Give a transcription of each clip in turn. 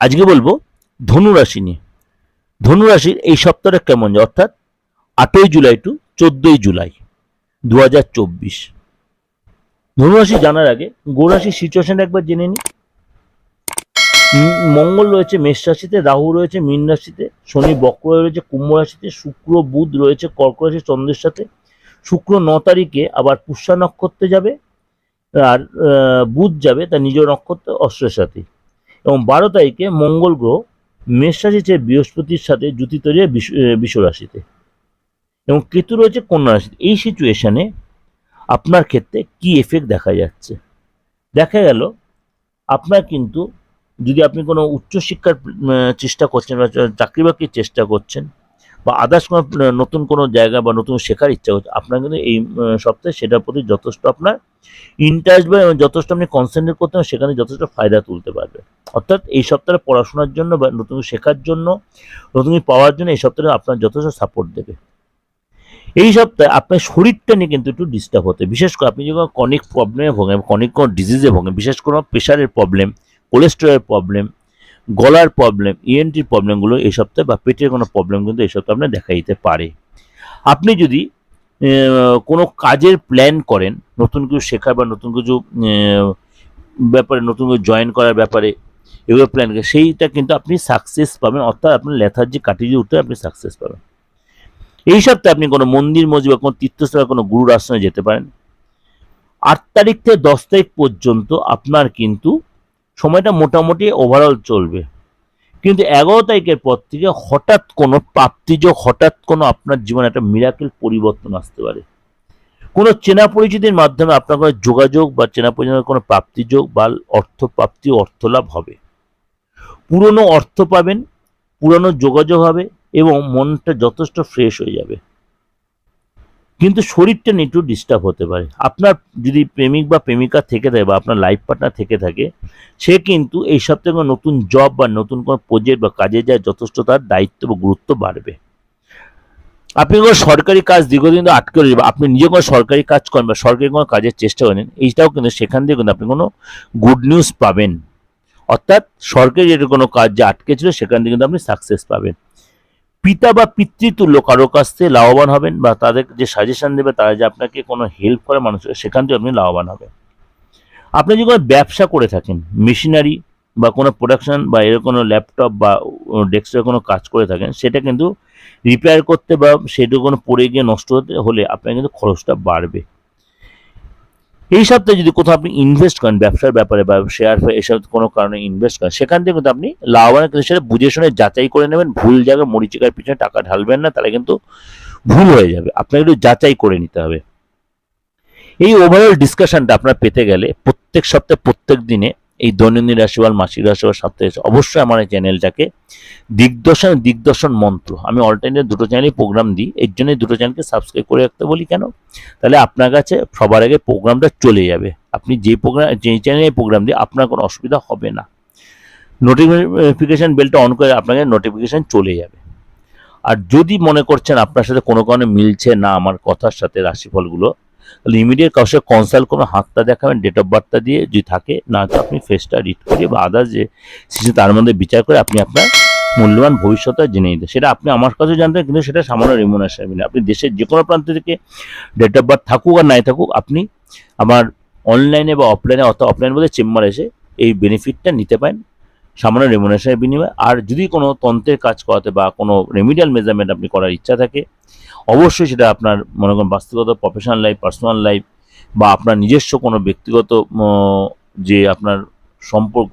আজকে বলব ধনুরাশি নিয়ে। ধনুরাশির এই সপ্তাহটা কেমন যায়? অর্থাৎ আটই জুলাই টু চোদ্দই জুলাই দু হাজার চব্বিশ। ধনুরাশি জানার আগে গোরাশির সিচুয়েশন একবার জেনে নিই মঙ্গল রয়েছে, মেষ রাশিতে, রাহু রয়েছে, মীন রাশিতে, শনি, বক্র রয়েছে, কুম্ভ রাশিতে, শুক্র, বুধ রয়েছে, কর্ক রাশি, চন্দ্রের সাথে। শুক্র ন তারিখে আবার পুষ্যা নক্ষত্রে যাবে, আর বুধ যাবে তার নিজ নক্ষত্র অস্ত্রের সাথে। এবং বারো তারিখে মঙ্গল গ্রহ মেষ রাশিতে বৃহস্পতির সাথে জুতি তৈরি বিষ রাশিতে। এবং কেতু রয়েছে কন্যা রাশিতে। এই সিচুয়েশানে আপনার ক্ষেত্রে কি এফেক্ট দেখা যাচ্ছে? দেখা গেল, আপনার কিন্তু যদি আপনি কোনো উচ্চশিক্ষার চেষ্টা করছেন বা চাকরি বাকরির চেষ্টা করছেন বা আদার্স কোনো, নতুন কোনো জায়গা বা নতুন শেখার ইচ্ছা হচ্ছে আপনার কিন্তু এই সপ্তাহে সেটার প্রতি যথেষ্ট আপনার ইন্টারেস্ট বা যথেষ্ট আপনি কনসেন্ট্রেট করতে হবে সেখানে যথেষ্ট ফায়দা তুলতে পারবে। অর্থাৎ এই সপ্তাহে পড়াশোনার জন্য বা নতুন শেখার জন্য, নতুন পাওয়ার জন্য এই সপ্তাহে আপনার যথেষ্ট সাপোর্ট দেবে। এই সপ্তাহে আপনার শরীরটা নিয়ে কিন্তু একটু ডিস্টার্ব হতে বিশেষ করে আপনি যখন কনিক প্রবলেমে ভোগেন কনিক কোনো ডিজিজে ভোগেন, বিশেষ করে প্রেশারের প্রবলেম কোলেস্টেরলের প্রবলেম গলার প্রবলেম ইএনটির প্রবলেমগুলো এই সপ্তাহে বা পেটের কোনো প্রবলেম কিন্তু এই সপ্তাহে আপনার দেখা দিতে পারে। আপনি যদি কোনো কাজের প্ল্যান করেন, নতুন কিছু শেখার বা নতুন কিছু ব্যাপারে, নতুন কিছু জয়েন করার ব্যাপারে, এগুলো প্ল্যান করেন, সেইটা কিন্তু আপনি সাকসেস পাবেন, অর্থাৎ আপনার লেথার্জি কাটিয়ে উঠতে আপনি সাকসেস পাবেন। এই সপ্তাহে আপনি কোনো মন্দির মসজিদ বা কোনো তীর্থস্থলে কোনো গুরুর আশ্রমে যেতে পারেন। আট তারিখ থেকে দশ তারিখ পর্যন্ত আপনার কিন্তু সময়টা মোটামুটি ওভারঅল চলবে। কিন্তু এগারো তারিখের পর থেকে হঠাৎ কোনো প্রাপ্তিযোগ হঠাৎ কোনো আপনার জীবনে একটা মিরাকেল পরিবর্তন আসতে পারে। কোনো চেনা পরিচিতির মাধ্যমে আপনার কোনো যোগাযোগ বা চেনা পরিচিতির কোনো প্রাপ্তিযোগ বা অর্থ প্রাপ্তি অর্থলাভ হবে। পুরনো অর্থ পাবেন, পুরনো যোগাযোগ হবে এবং মনটা যথেষ্ট ফ্রেশ হয়ে যাবে। কিন্তু শরীরটা একটু ডিস্টার্ব হতে পারে। আপনার যদি প্রেমিক বা প্রেমিকা থেকে থাকে বা আপনার লাইফ পার্টনার থেকে থাকে, সে কিন্তু এই সপ্তাহে কোনো নতুন জব বা নতুন কোনো প্রজেক্ট বা কাজে যায় যথেষ্ট তার দায়িত্ব বা গুরুত্ব বাড়বে। আপনি কোনো সরকারি কাজ দীর্ঘদিন আটকে রয়েছে আপনি নিজে কোনো সরকারি কাজ করেন বা সরকারি কোনো কাজের চেষ্টা করেন, এইটাও কিন্তু সেখান থেকে কিন্তু আপনি কোনো গুড নিউজ পাবেন। অর্থাৎ সরকারি যেটা কোনো কাজ যে আটকে ছিল, সেখান থেকে কিন্তু আপনি সাকসেস পাবেন। পিতা বা পিতৃতুল্য কারও কাছ থেকে লাভবান হবেন বা তাদের যে সাজেশন দেবে তারা যে আপনাকে কোনো হেল্প করে মানুষের সেখান থেকে আপনি লাভবান হবেন। আপনি যদি কোনো ব্যবসা করে থাকেন মেশিনারি বা কোনো প্রোডাকশন বা এর কোনো ল্যাপটপ বা ডেস্কটপে কোনো কাজ করে থাকেন, সেটা কিন্তু রিপেয়ার করতে বা সেটা কোনো পড়ে গিয়ে নষ্ট হতে হলে আপনার কিন্তু খরচটা বাড়বে। এই সপ্তাহে যদি কোথাও আপনি ইনভেস্ট করেন, ব্যবসার ব্যাপারে বা শেয়ার ফেয়ার এসব কোনো কারণে ইনভেস্ট করেন, সেখান থেকে কিন্তু আপনি লাভবান কিন্তু সেটা বুঝে শুনে যাচাই করে নেবেন। ভুল জায়গায় মরিচিকার পিছনে টাকা ঢালবেন না, তাহলে কিন্তু ভুল হয়ে যাবে। আপনাকে একটু যাচাই করে নিতে হবে। এই ওভারঅল ডিসকাশনটা আপনার পেতে গেলে প্রত্যেক সপ্তাহে, প্রত্যেক দিনে এই দৈনন্দিন রাশিফল, মাসিক রাশিফল, সপ্তাহে অবশ্যই আমার এই চ্যানেলটাকে দিগদর্শন দিগদর্শন মন্ত্র। আমি অল টাইমে দুটো চ্যানেলই প্রোগ্রাম দিই, এর জন্য দুটো চ্যানেলকে সাবস্ক্রাইব করে রাখতে বলি কেন? তাহলে আপনার কাছে সবার আগে প্রোগ্রামটা চলে যাবে। আপনি যে প্রোগ্রাম যে চ্যানেলে প্রোগ্রাম দিয়ে আপনার কোনো অসুবিধা হবে না। নোটিফিকেশন বেলটা অন করে আপনাকে নোটিফিকেশন চলে যাবে। আর যদি মনে করছেন আপনার সাথে কোনো কারণে মিলছে না আমার কথার সাথে রাশিফলগুলো তাহলে ইমিডিয়েট সাথে কনসাল্ট করুন, হাতটা দেখাবেন ডেট অফ বার্থটা দিয়ে যদি থাকে, না তো আপনি ফেসটা রিড করে বা আদার্স যে সিচুয়েশন তার মধ্যে বিচার করে আপনি আপনার মূল্যবান ভবিষ্যৎটা জেনে নিতে। সেটা আপনি আমার কাছে জানতেন কিন্তু সেটা সামান্য রিমুনারেশন বিনা আপনি দেশের যে কোনো প্রান্ত থেকে ডেট অফ বার্থ থাকুক আর নাই থাকুক, আপনি আমার অনলাইনে বা অফলাইনে অথবা অফলাইন বলতে চেম্বার এসে এই বেনিফিটটা নিতে পারেন, সামান্য রেমুনেশনের বিনিময়ে। আর যদি কোনো তন্ত্রের কাজ করাতে বা কোনো রেমিডিয়াল মেজারমেন্ট আপনি করার ইচ্ছা থাকে অবশ্যই সেটা আপনার, মনে করেন, বাস্তবগত প্রফেশনাল লাইফ পার্সোনাল লাইফ বা আপনার নিজস্ব কোনো ব্যক্তিগত যে আপনার সম্পর্ক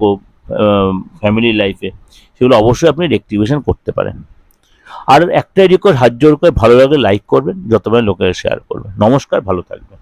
ফ্যামিলি লাইফে সেগুলো অবশ্যই আপনি রেক্টিভেশন করতে পারেন। আর একটাই রিকোয়েস্ট হাত জোর করে ভালো লাগলে লাইক করবেন যতবার লোকের শেয়ার করবেন। নমস্কার, ভালো থাকবেন।